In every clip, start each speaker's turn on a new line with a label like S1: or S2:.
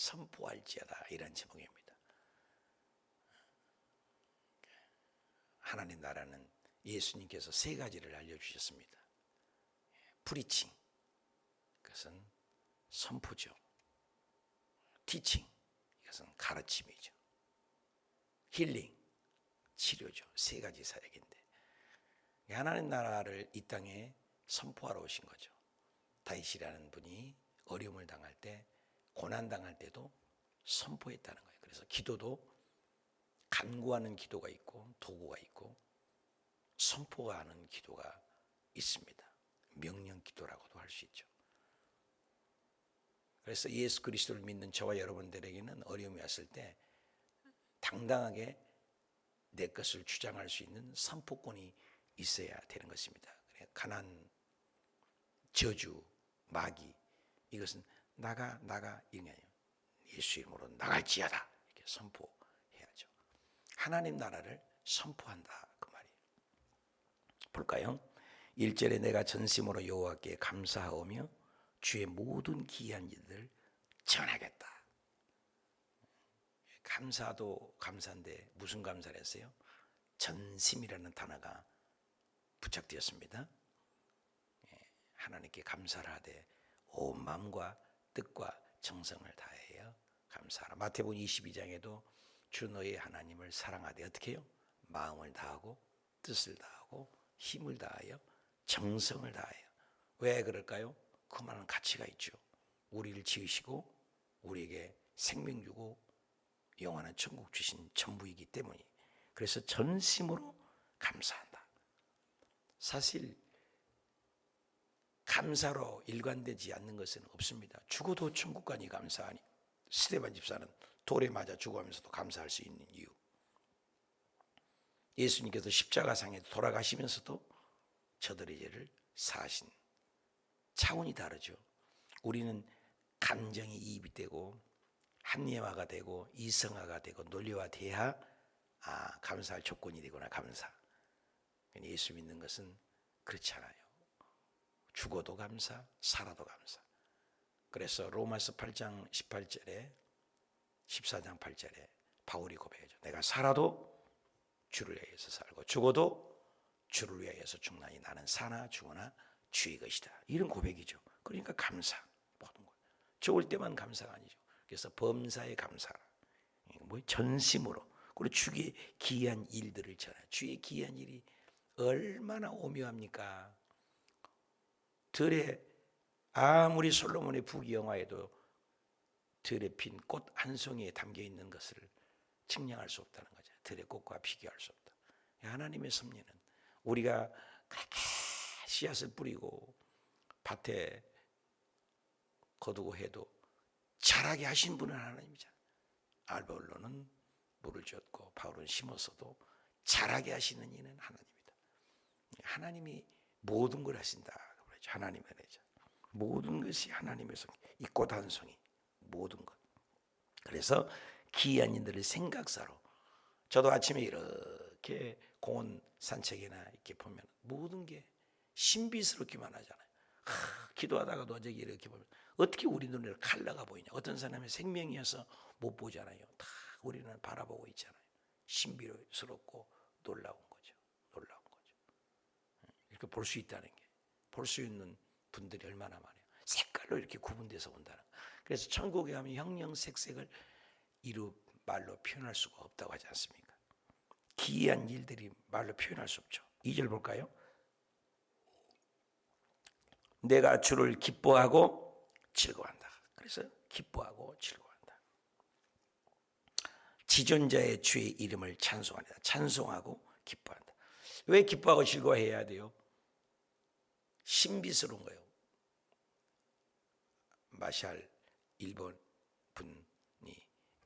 S1: 선포할지어다 이런 제목입니다. 하나님 나라는 예수님께서 세 가지를 알려주셨습니다. 프리칭, 그것은 선포죠. 티칭, 이것은 가르침이죠. 힐링, 치료죠. 세 가지 사역인데 하나님 나라를 이 땅에 선포하러 오신 거죠. 다윗이라는 분이 어려움을 고난 당할 때도 선포했다는 거예요. 그래서 기도도 간구하는 기도가 있고 도구가 있고 선포하는 기도가 있습니다. 명령 기도라고도 할 수 있죠. 그래서 예수 그리스도를 믿는 저와 여러분들에게는 어려움이 왔을 때 당당하게 내 것을 주장할 수 있는 선포권이 있어야 되는 것입니다. 가난, 저주, 마귀 이것은 나가 나가 이게 예수 이름으로 나갈지어다 이렇게 선포해야죠. 하나님 나라를 선포한다 그 말이에요. 볼까요? 1절에 내가 전심으로 여호와께 감사하오며 주의 모든 기이한 일들을 전하겠다. 감사도 감사인데 무슨 감사를 했어요? 전심이라는 단어가 부착되었습니다. 예, 하나님께 감사를 하되 온 마음과 뜻과 정성을 다해요. 감사하라. 마태복음 22장에도 주 너의 하나님을 사랑하되 어떻게 해요? 마음을 다하고 뜻을 다하고 힘을 다하여 정성을 다하여 왜 그럴까요? 그만한 가치가 있죠. 우리를 지으시고 우리에게 생명 주고 영원한 천국 주신 전부이기 때문이 그래서 전심으로 감사한다. 사실 감사로 일관되지 않는 것은 없습니다. 죽어도 천국 가니 감사하니 스테반 집사는 돌에 맞아 죽어가면서도 감사할 수 있는 이유. 예수님께서 십자가상에 돌아가시면서도 저들의 죄를 사하신 차원이 다르죠. 우리는 감정이 이입이 되고 합리화가 되고 이성화가 되고 논리화 돼야 아 감사할 조건이 되구나 감사. 예수 믿는 것은 그렇지 않아요. 죽어도 감사, 살아도 감사. 그래서 로마서 8장 18절에 14장 8절에 바울이 고백하죠. 내가 살아도 주를 위하여서 살고 죽어도 주를 위하여서 죽나니 나는 사나 죽으나 주의 것이다. 이런 고백이죠. 그러니까 감사 모든 거. 좋을 때만 감사가 아니죠. 그래서 범사에 감사라. 뭐 전심으로 그리고 주의 기이한 일들을 전해. 주의 기이한 일이 얼마나 오묘합니까? 들에 아무리 솔로몬의 부귀영화에도 들에 핀 꽃 한 송이에 담겨 있는 것을 측량할 수 없다는 거죠. 들의 꽃과 비교할 수 없다. 하나님의 섭리는 우리가 씨앗을 뿌리고 밭에 거두고 해도 자라게 하신 분은 하나님이잖아. 알바울로는 물을 줬고 바울은 심었어도 자라게 하시는 이는 하나님이다. 하나님이 모든 걸 하신다. 그러죠. 하나님의 내자. 모든 것이 하나님의 성. 한 송이 모든 것. 그래서 기이한 이들을 생각사로 저도 아침에 이렇게 공원 산책이나 이렇게 보면 모든 게 신비스럽기만 하잖아요. 하, 기도하다가도 어제 이렇게 보면 어떻게 우리 눈에 칼라가 보이냐? 어떤 사람의 생명이어서 못 보잖아요. 다 우리는 바라보고 있잖아요. 신비스럽고 놀라운 거죠. 놀라운 거죠. 이렇게 볼 수 있다는 게. 볼 수 있는 분들이 얼마나 많아요. 색깔로 이렇게 구분돼서 본다는. 그래서 천국에 가면 형형색색을 이루 말로 표현할 수가 없다고 하지 않습니까? 기이한 일들이 말로 표현할 수 없죠. 2절 볼까요? 내가 주를 기뻐하고 즐거워한다. 그래서 기뻐하고 즐거워한다. 지존자의 주의 이름을 찬송한다. 찬송하고 기뻐한다. 왜 기뻐하고 즐거워해야 돼요? 신비스러운 거예요. 마샬 일본 분이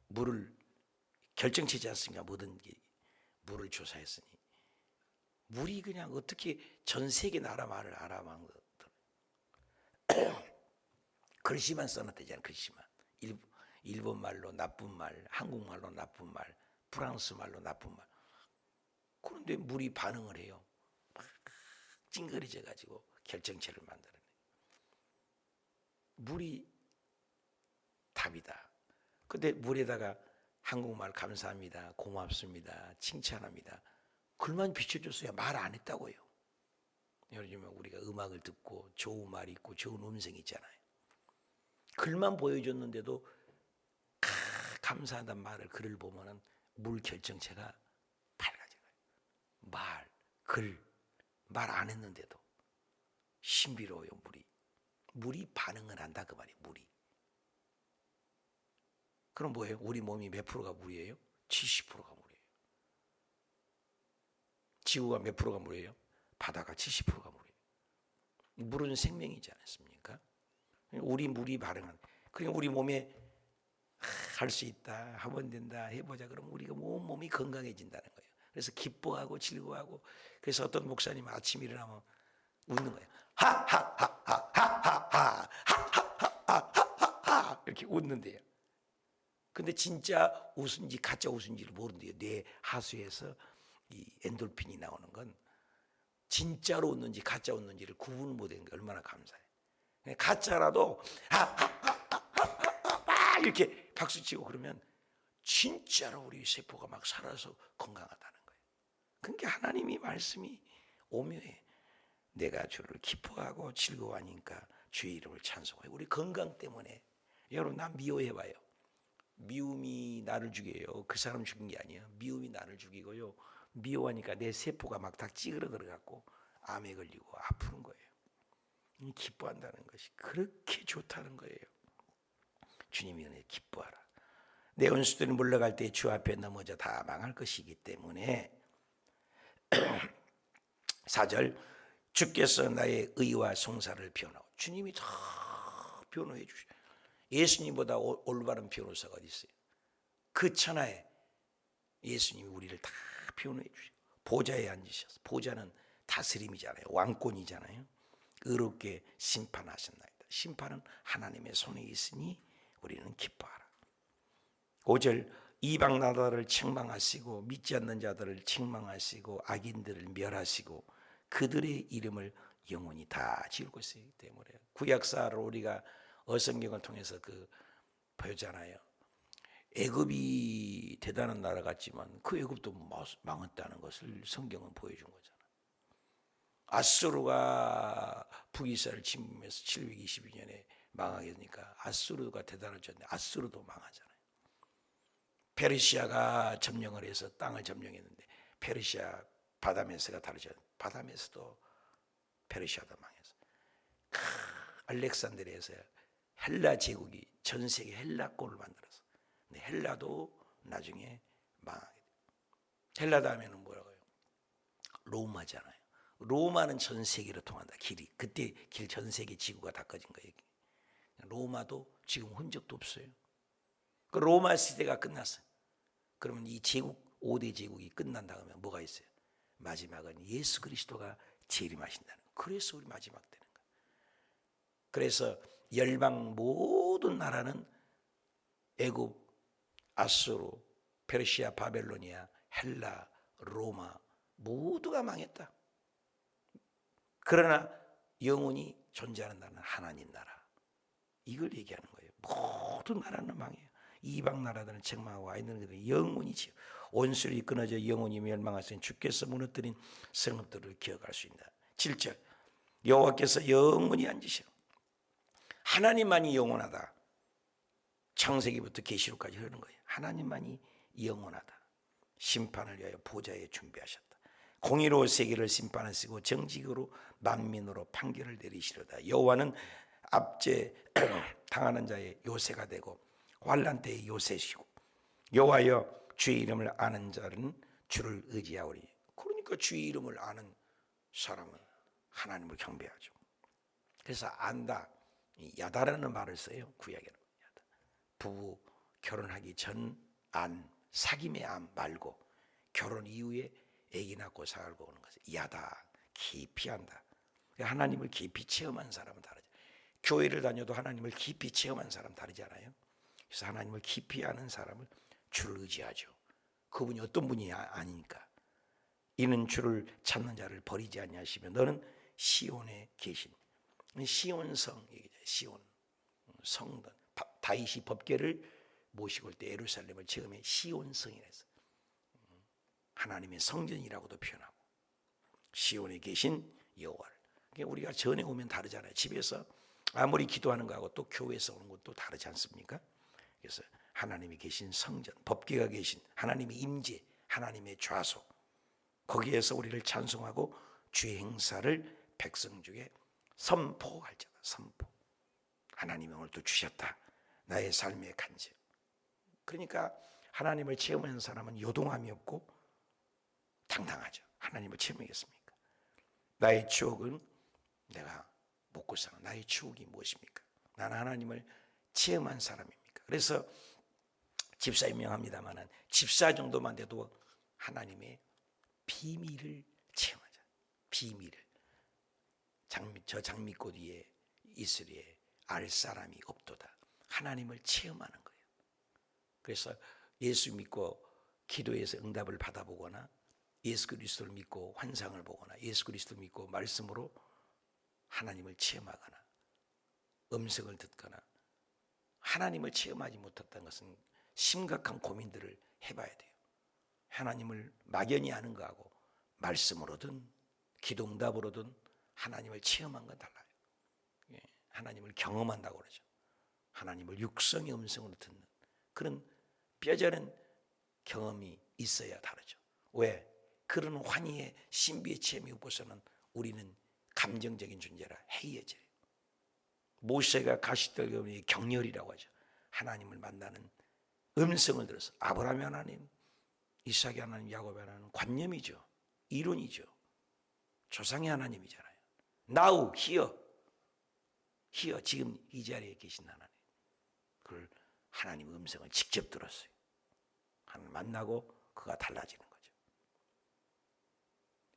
S1: 물을 결정치지 않습니까? 모든 게 물을 조사했으니 물이 그냥 어떻게 전 세계 나라 말을 알아만 글씨만 써놨대잖아요. 글씨만 일, 일본 말로 나쁜 말, 한국 말로 나쁜 말, 프랑스 말로 나쁜 말. 그런데 물이 반응을 해요. 막 찡그리져 가지고 결정체를 만들어내. 물이 답이다. 근데 물에다가 한국말 감사합니다, 고맙습니다, 칭찬합니다. 글만 비춰줬어요. 말안 했다고요. 요즘에 우리가 음악을 듣고 좋은 말이 있고 좋은 음성이 있잖아요. 글만 보여줬는데도 아, 감사하다는 말을 글을 보면은 물 결정체가 밝아져요. 말, 글, 말 안 했는데도 신비로워요 물이. 물이 반응을 한다 그 말이에요. 물이. 그럼 뭐예요? 우리 몸이 몇 프로가 물이에요? 70%가 물이에요. 지구가 몇 프로가 물이에요? 바다가 70%가 물이에요. 물은 생명이지 않습니까? 우리 물이 반응하는. 그러니까 우리 몸에 할 수 있다, 하면 된다, 해보자. 그럼 우리가 온 몸이 건강해진다는 거예요. 그래서 기뻐하고 즐거워하고. 그래서 어떤 목사님 아침 일어나면 웃는 거예요. 하하하하하하 하하하하하하 이렇게 웃는데요. 근데 진짜 웃은지 가짜 웃은지를 모른대요. 뇌 하수에서 이 엔돌핀이 나오는 건 진짜로 웃는지 가짜 웃는지를 구분 못하는 게 얼마나 감사해. 가짜라도 하하하하하하 이렇게 박수 치고 그러면 진짜로 우리 세포가 막 살아서 건강하다는 거예요. 그러니까 하나님이 말씀이 오묘해. 내가 주를 기뻐하고 즐거워하니까 주의 이름을 찬송해. 우리 건강 때문에 여러분 나 미워해 봐요. 미움이 나를 죽여요. 그 사람 죽인 게 아니에요. 미움이 나를 죽이고요. 미워하니까 내 세포가 막 다 찌그러들어 갖고 암에 걸리고 아프는 거예요. 이 기뻐한다는 것이 그렇게 좋다는 거예요. 주님이 은혜 기뻐하라. 내 원수들이 물러갈 때 주 앞에 넘어져 다 망할 것이기 때문에 사절 주께서 나의 의와 송사를 변하고 주님이 다 변호해 주셔. 예수님보다 오- 올바른 변호사가 어디 있어요? 그 천하에 예수님이 우리를 다 변호해 주셔. 보좌에 앉으셔서 보좌는 다스림이잖아요. 왕권이잖아요. 의롭게 심판하셨나이다. 심판은 하나님의 손에 있으니 우리는 기뻐하라. 5절 이방 나라를 책망하시고 믿지 않는 자들을 책망하시고 악인들을 멸하시고 그들의 이름을 영원히 다 지을 것이기 때문에 구약사를 우리가 어성경을 통해서 그 보였잖아요. 애굽이 대단한 나라 같지만 그 애굽도 망했다는 것을 성경은 보여준 거잖아. 아수르가 북이스라엘 침범해서 722년에 망하게 되니까 아수르가 대단해졌는데 아수르도 망하잖아요. 페르시아가 점령을 해서 땅을 점령했는데 페르시아 바다메스가 다르죠. 바다메스도 페르시아도 망해서 크, 알렉산드리아에서 헬라 제국이 전 세계 헬라권을 만들어서 근데 헬라도 나중에 망하게 돼요. 헬라 다음에는 뭐라고요? 로마잖아요. 로마는 전 세계로 통한다. 길이 그때 길 전 세계 지구가 다 꺼진 거예요. 로마도 지금 흔적도 없어요. 그 로마 시대가 끝났어요. 그러면 이 제국 5대 제국이 끝난 다음에 뭐가 있어요? 마지막은 예수 그리스도가 재림하신다는 거. 그래서 우리 마지막 되는 거예요. 그래서 열방 모든 나라는 애굽, 아수르, 페르시아, 바벨로니아, 헬라, 로마 모두가 망했다. 그러나 영원히 존재하는 나라는 하나님 나라. 이걸 얘기하는 거예요. 모든 나라는 망해요. 이방 나라들은 책망하고 아이들은 영원히 지요. 온술이 끊어져 영원히 멸망하신 주께서 무너뜨린 성읍들을 기억할 수 있다. 7절 여호와께서 영원히 앉으시오. 하나님만이 영원하다. 창세기부터 계시록까지 흐르는 거예요. 하나님만이 영원하다. 심판을 위하여 보좌에 준비하셨다. 공의로 세계를 심판하시고 정직으로 만민으로 판결을 내리시려다. 여호와는 압제 당하는 자의 요새가 되고 환란 때의 요새시고 여호와여 주의 이름을 아는 자는 주를 의지하오리. 그러니까 주의 이름을 아는 사람은 하나님을 경배하죠. 그래서 안다. 이 야다라는 말을 써요. 구약에는 야다. 부부 결혼하기 전 안, 사귐의 안 말고 결혼 이후에 아기 낳고 살고 오는 것을 야다. 깊이 한다. 하나님을 깊이 체험한 사람은 다르죠. 교회를 다녀도 하나님을 깊이 체험한 사람 다르잖아요. 그래서 하나님을 깊이 아는 사람을 주를 의지하죠. 그분이 어떤 분이 아니니까. 이는 주를 찾는 자를 버리지 아니하시며 너는 시온에 계신 시온성 얘기죠. 시온 성전 다윗이 법궤를 모시고 올 때 예루살렘을 처음에 시온성이라서 하나님의 성전이라고도 표현하고 시온에 계신 여호와를 그게 우리가 전에 오면 다르잖아요. 집에서 아무리 기도하는 거하고 또 교회에서 오는 것도 다르지 않습니까? 그래서 하나님이 계신 성전, 법궤가 계신 하나님의 임재, 하나님의 좌소 거기에서 우리를 찬송하고 주의 행사를 백성 중에 선포할 자다. 선포. 하나님이 오늘 또 주셨다. 나의 삶의 간증. 그러니까 하나님을 체험하는 사람은 요동함이 없고 당당하죠. 하나님을 체험하겠습니까? 나의 추억은 내가 먹고 사는 나의 추억이 무엇입니까? 나는 하나님을 체험한 사람입니까? 그래서 집사 임명합니다만은 집사 정도만 돼도 하나님의 비밀을 체험하자. 비밀을. 장미, 저 장미꽃 위에 이슬에 알 사람이 없도다. 하나님을 체험하는 거예요. 그래서 예수 믿고 기도해서 응답을 받아보거나 예수 그리스도를 믿고 환상을 보거나 예수 그리스도를 믿고 말씀으로 하나님을 체험하거나 음성을 듣거나 하나님을 체험하지 못했다는 것은 심각한 고민들을 해봐야 돼요. 하나님을 막연히 아는 거하고 말씀으로든 기도응답으로든 하나님을 체험한 건 달라요. 예, 하나님을 경험한다고 그러죠. 하나님을 육성의 음성으로 듣는 그런 뼈저는 경험이 있어야 다르죠. 왜? 그런 환희의 신비의 체험이 없어서는 우리는 감정적인 존재라 해이해져요. 모세가 가시떨금의 경렬이라고 하죠. 하나님을 만나는 음성을 들어서 아브라함의 하나님, 이삭의 하나님, 야곱의 하나님 관념이죠. 이론이죠. 조상의 하나님이잖아요. now, here, here 지금 이 자리에 계신 하나님. 그걸 하나님 음성을 직접 들었어요. 하나님 만나고 그가 달라지는 거죠.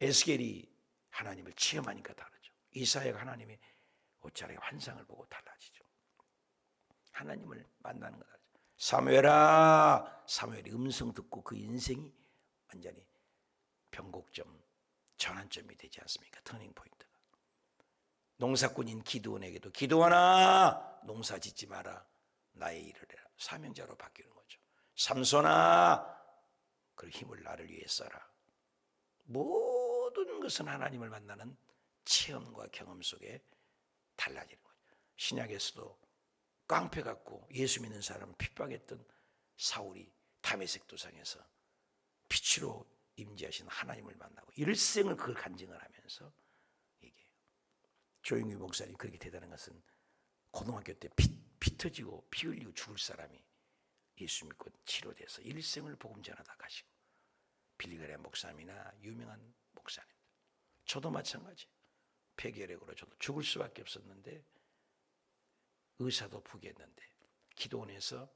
S1: 에스겔이 하나님을 체험하니까 다르죠. 이사야가 하나님의 옷자락의 환상을 보고 달라지죠. 하나님을 만나는 거다. 사무엘아, 사무엘이 음성 듣고 그 인생이 완전히 변곡점, 전환점이 되지 않습니까? 터닝 포인트가. 농사꾼인 기도원에게도 기도원아, 농사 짓지 마라. 나의 일을 해라. 사명자로 바뀌는 거죠. 삼손아, 그 힘을 나를 위해 써라. 모든 것은 하나님을 만나는 체험과 경험 속에 달라지는 거죠. 신약에서도 깡패 같고 예수 믿는 사람을 핍박했던 사울이 담에색 도상에서 빛으로 임재하신 하나님을 만나고 일생을 그걸 간증을 하면서 얘기해요. 조영규 목사님 그렇게 대단한 것은 고등학교 때 피, 피 터지고 피 흘리고 죽을 사람이 예수 믿고 치료돼서 일생을 복음 전하다 가시고 빌리그레 목사님이나 유명한 목사님 저도 마찬가지 폐결핵으로 저도 죽을 수밖에 없었는데 의사도 포기했는데 기도원에서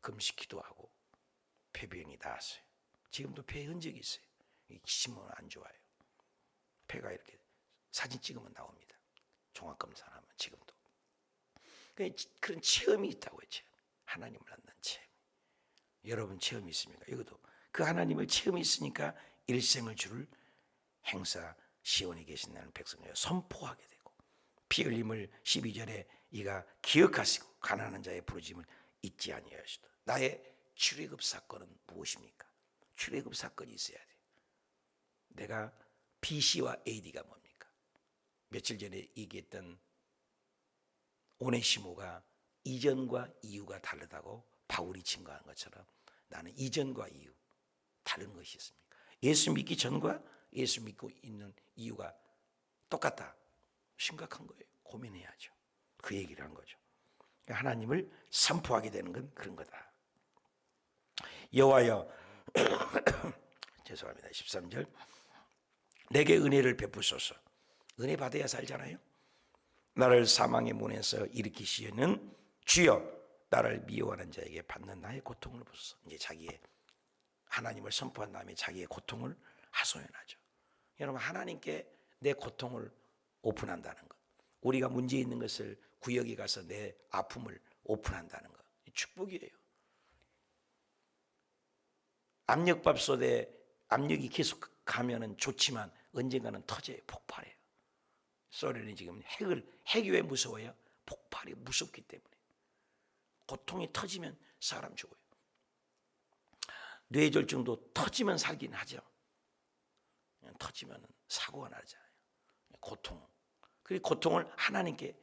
S1: 금식 기도하고 폐병이 나았어요. 지금도 폐 흔적이 있어요. 기침은 안 좋아요. 폐가 이렇게 사진 찍으면 나옵니다. 종합검사를 하면 지금도. 그런 체험이 있다고요. 체험. 하나님을 만난 체험. 여러분 체험이 있습니까? 이것도 그 하나님을 체험이 있으니까 일생을 주를 행사 시온에 계신 나는 백성을 선포하게 되고 피 흘림을 12절에 이가 기억하시고 가난한 자의 부르짐을 잊지 아니하시다. 나의 출애굽 사건은 무엇입니까? 출애굽 사건이 있어야 돼. 내가 BC와 AD가 뭡니까? 며칠 전에 얘기했던 오네시모가 이전과 이후가 다르다고 바울이 증거한 것처럼 나는 이전과 이후 다른 것이 있습니까? 예수 믿기 전과 예수 믿고 있는 이유가 똑같다. 심각한 거예요. 고민해야죠. 그 얘기를 한 거죠. 하나님을 선포하게 되는 건 그런 거다. 여호와여 죄송합니다. 13절 내게 은혜를 베푸소서. 은혜 받아야 살잖아요. 나를 사망의 문에서 일으키시는 주여 나를 미워하는 자에게 받는 나의 고통을 보소서. 이제 자기의 하나님을 선포한 다음에 자기의 고통을 하소연하죠. 여러분 하나님께 내 고통을 오픈한다는 것. 우리가 문제 있는 것을 구역에 가서 내 아픔을 오픈한다는 것. 축복이에요. 압력밥솥에 압력이 계속 가면은 좋지만 언젠가는 터져요. 폭발해요. 소련이 지금 핵을 핵이 왜 무서워요? 폭발이 무섭기 때문에. 고통이 터지면 사람 죽어요. 뇌졸중도 터지면 살긴 하죠. 터지면 사고가 나잖아요. 고통. 그 고통을 하나님께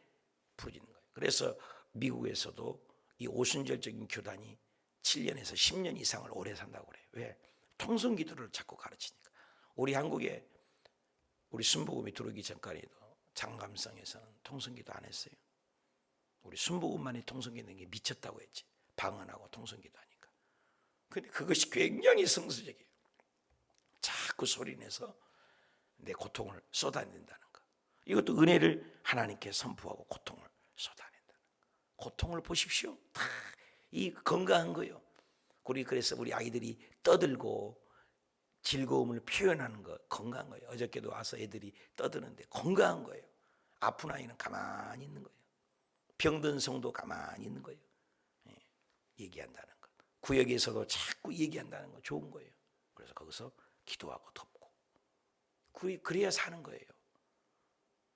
S1: 부르는 거예요. 그래서 미국에서도 이 오순절적인 교단이 7년에서 10년 이상을 오래 산다고 그래요. 왜? 통성 기도를 자꾸 가르치니까. 우리 한국에 우리 순복음이 들어오기 전까지도 장감성에서는 통성 기도 안 했어요. 우리 순복음만이 통성 기도는 게 미쳤다고 했지. 방언하고 통성 기도 하니까. 근데 그것이 굉장히 성수적이에요. 자꾸 소리내서 내 고통을 쏟아낸다는 거. 이것도 은혜를 하나님께 선포하고 고통을 쏟아낸다는 거. 고통을 보십시오. 다 이 건강한 거요. 우리 그래서 우리 아이들이 떠들고 즐거움을 표현하는 거 건강한 거예요. 어저께도 와서 애들이 떠드는데 건강한 거예요. 아픈 아이는 가만히 있는 거예요. 병든 성도 가만히 있는 거예요. 예, 얘기한다는 거. 구역에서도 자꾸 얘기한다는 거 좋은 거예요. 그래서 거기서 기도하고. 그- 그래야 사는 거예요.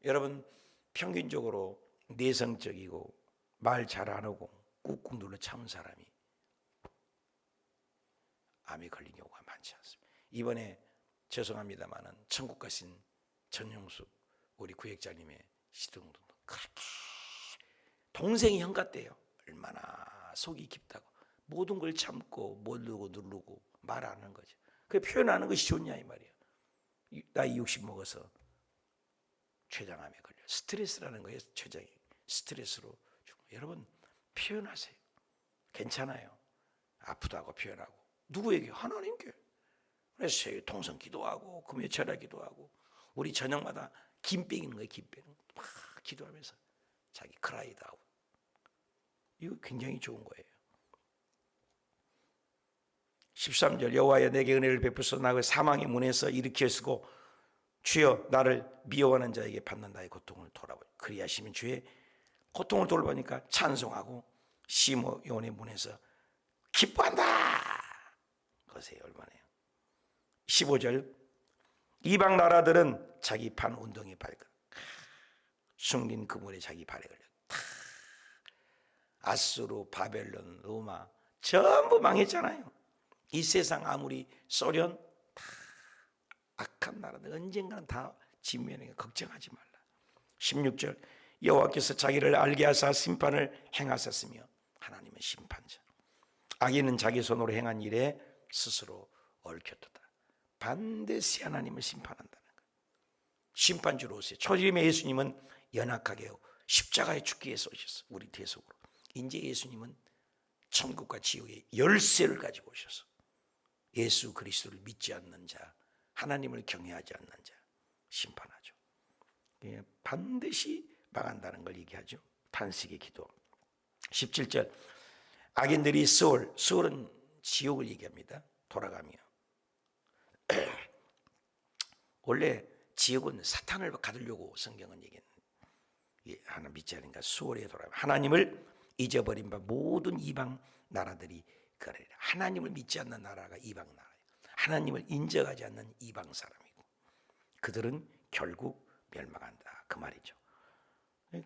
S1: 여러분 평균적으로 내성적이고 말 잘 안 하고 꾹꾹 눌러 참은 사람이 암에 걸린 경우가 많지 않습니다. 이번에 죄송합니다만은 천국 가신 전용숙 우리 구역장님의 시동도 그렇게 동생이 형 같대요. 얼마나 속이 깊다고 모든 걸 참고 모르고 누르고 말 안 하는 거죠. 그 표현하는 것이 좋냐 이 말이에요. 이- 나이 60 먹어서 췌장암에 걸려 스트레스라는 거예요. 췌장이 스트레스로 죽어. 여러분 표현하세요. 괜찮아요. 아프다고 표현하고 누구에게 하나님께. 그래서 통성 기도하고 금요 철야 기도하고 우리 저녁마다 김병 있는 거예요. 김병 막 기도하면서 자기 크라이드 하고 이거 굉장히 좋은 거예요. 13절 여호와여 내게 은혜를 베푸소 나의 사망의 문에서 일으켜 쓰고 주여 나를 미워하는 자에게 받는 나의 고통을 돌아보니 그리하시면 주의 고통을 돌아보니까 찬송하고 시모온의 문에서 기뻐한다. 그것이 얼마나요? 15절 이방 나라들은 자기 판 운동에 발가 숨긴 그물에 자기 발에 걸려 다 아수르, 바벨론, 로마 전부 망했잖아요. 이 세상 아무리 소련 다 악한 나라들 언젠가는 다 진면에 걱정하지 말라. 16절 여호와께서 자기를 알게 하사 심판을 행하셨으며 하나님은 심판자. 악인은 자기 손으로 행한 일에 스스로 얽혔도다. 반드시 하나님을 심판한다는 것. 심판주로 오세요. 초림의 예수님은 연약하게 십자가에 죽기 위해서 오셨어. 우리 대속으로. 이제 예수님은 천국과 지옥의 열쇠를 가지고 오셔서 예수 그리스도를 믿지 않는 자, 하나님을 경외하지 않는 자 심판하죠. 예, 반드시 망한다는 걸 얘기하죠. 탄식의 기도. 17절 악인들이 수월, 수월은 지옥을 얘기합니다. 돌아가며. 원래 지옥은 사탄을 가두려고 성경은 얘기했는데 예, 하나 믿지 않으니까 수월에 돌아가 하나님을 잊어버린 바 모든 이방 나라들이 그래 하나님을 믿지 않는 나라가 이방 나라예요. 하나님을 인정하지 않는 이방 사람이고 그들은 결국 멸망한다 그 말이죠.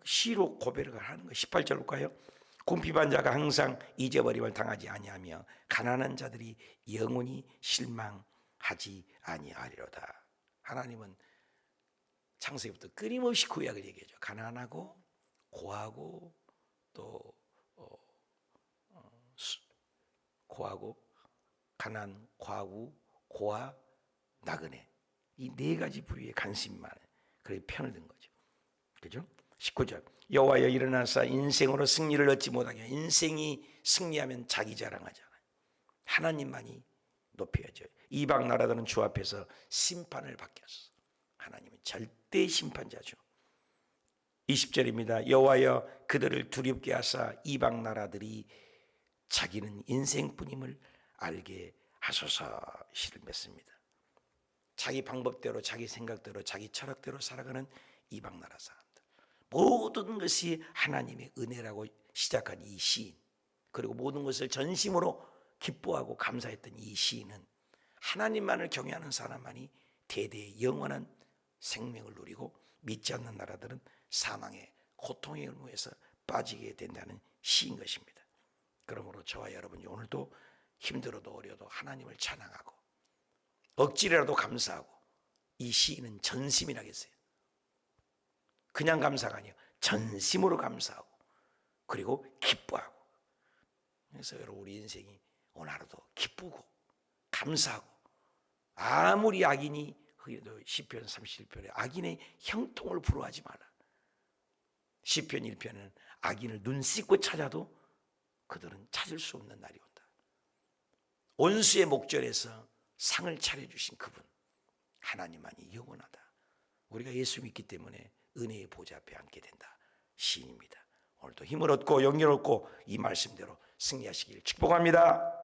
S1: 시로 고백을 하는 거 18절 볼까요? 궁핍한 자가 항상 잊어버림을 당하지 아니하며 가난한 자들이 영원히 실망하지 아니하리로다. 하나님은 창세기부터 끊임없이 구약을 얘기하죠. 가난하고 고하고 또 어, 어, 수- 고하고 가난, 과구, 고아, 나그네 이 네 가지 부류의 관심만 그래 편을 든 거죠. 그죠? 19절 여호와여 일어나사 인생으로 승리를 얻지 못하게 인생이 승리하면 자기 자랑하잖아요. 하나님만이 높여야죠. 이방 나라들은 주 앞에서 심판을 받겠어. 하나님은 절대 심판자죠. 20절입니다. 여호와여 그들을 두렵게 하사 이방 나라들이 자기는 인생뿐임을 알게 하소서 시를 맺습니다. 자기 방법대로 자기 생각대로 자기 철학대로 살아가는 이방 나라 사람들. 모든 것이 하나님의 은혜라고 시작한 이 시인 그리고 모든 것을 전심으로 기뻐하고 감사했던 이 시인은 하나님만을 경외하는 사람만이 대대의 영원한 생명을 누리고 믿지 않는 나라들은 사망의 고통의 의무에서 빠지게 된다는 시인 것입니다. 그러므로 저와 여러분이 오늘도 힘들어도 어려도 하나님을 찬양하고 억지라도 감사하고 이 시인은 전심이라겠어요. 그냥 감사가 아니에요. 전심으로 감사하고 그리고 기뻐하고 그래서 여러분 우리 인생이 오늘 하루도 기쁘고 감사하고 아무리 악인이 시편 31편에 악인의 형통을 부러워하지 마라. 시편 1편은 악인을 눈 씻고 찾아도 그들은 찾을 수 없는 날이 온 다. 온수의 목전에서 상을 차려주신 그분 하나님만이 영원하다. 우리가 예수 믿기 때문에 은혜의 보좌 앞에 앉게 된다. 시인입니다. 오늘도 힘을 얻고 용기를 얻고 이 말씀대로 승리하시길 축복합니다.